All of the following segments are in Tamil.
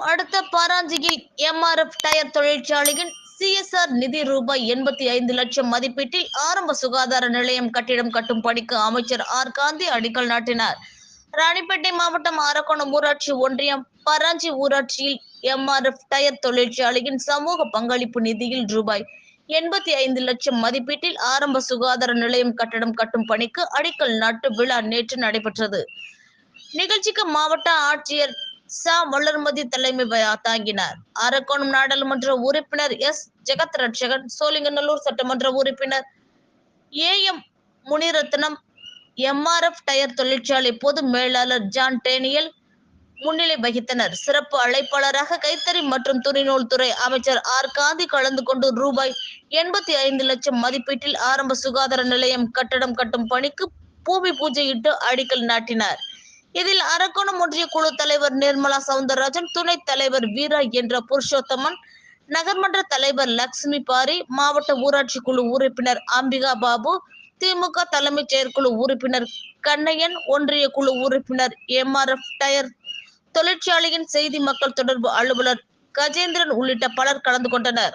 அடுத்த பாராஞ்சியில் எம்ஆர்எஃப் டயர் தொழிற்சாலையின் சிஎஸ்ஆர் நிதி ரூபாய் எண்பத்தி ஐந்து லட்சம் மதிப்பீட்டில் ஆரம்ப சுகாதார நிலையம் கட்டிடம் கட்டும் பணிக்கு அமைச்சர் ஆர். காந்தி அடிக்கல் நாட்டினார். ராணிப்பேட்டை மாவட்டம் அரக்கோணம் ஊராட்சி ஒன்றியம் பராஞ்சி ஊராட்சியில் எம்ஆர்எஃப் டயர் தொழிற்சாலையின் சமூக பங்களிப்பு நிதியில் ரூபாய் எண்பத்தி ஐந்து லட்சம் மதிப்பீட்டில் ஆரம்ப சுகாதார நிலையம் கட்டடம் கட்டும் பணிக்கு அடிக்கல் நாட்டு விழா நேற்று நடைபெற்றது. நிகழ்ச்சிக்கு மாவட்ட ஆட்சியர் சா வளர்மதி தலைமை தாங்கினார் அரக்கோணம் நாடாளுமன்ற உறுப்பினர் எஸ். ஜெகத் ரட்சகன் சோழிங்கநல்லூர் சட்டமன்ற உறுப்பினர் A. M. Munirathnam MRF tyre தொழிற்சாலை பொது மேலாளர் ஜான் டேனியல் முன்னிலை வகித்தனர். சிறப்பு அழைப்பாளராக கைத்தறி மற்றும் துணிநூல் துறை அமைச்சர் ஆர். காந்தி கலந்து கொண்டு ரூபாய் எண்பத்தி ஐந்து லட்சம் மதிப்பீட்டில் ஆரம்ப சுகாதார நிலையம் கட்டடம் கட்டும் பணிக்கு பூமி பூஜையிட்டு அடிக்கல் நாட்டினார். இதில் அரக்கோணம் ஒன்றிய குழு தலைவர் நிர்மலா சவுந்தரராஜன் துணைத் தலைவர் வீரா என்ற புருஷோத்தமன் நகர்மன்ற தலைவர் லக்ஷ்மி பாரி மாவட்ட ஊராட்சி குழு உறுப்பினர் அம்பிகா பாபு திமுக தலைமைச் செயற்குழு உறுப்பினர் கண்ணையன் ஒன்றிய குழு உறுப்பினர் எம்ஆர்எஃப் டயர் தொழிற்சாலையின் செய்தி மக்கள் தொடர்பு அலுவலர் கஜேந்திரன் உள்ளிட்ட பலர் கலந்து கொண்டனர்.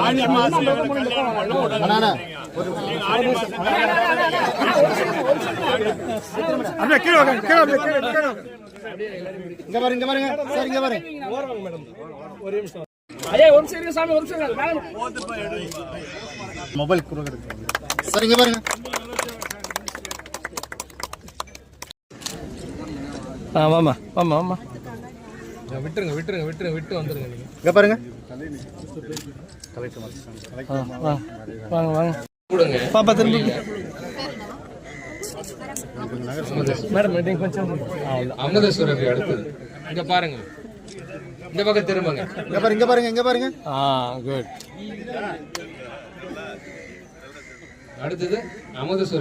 ஆடி மாசம் கல்யாணம் பண்ண கீழே கீழே கீழே இங்க பாருங்க இங்க பாருங்க சார் இங்க பாருங்க மொபைல் குறுக்க சார் இங்க பாருங்க ஆ வாமா வாமா வாமா விட்டுருங்க விட்டுருங்க விட்டுருங்க விட்டு வந்துருங்க நீங்க. இங்க பாருங்க. வாங்க வாங்க. பாப்பா திரும்ப. மேடம் நீங்க கொஞ்சம் அமுதசுரபி அடுத்தது. இங்க பாருங்க. இந்த பக்கம் திரும்புங்க. இங்க பாருங்க இங்க பாருங்க இங்க பாருங்க. ஆ குட். அடுத்தது அமுதசுரபி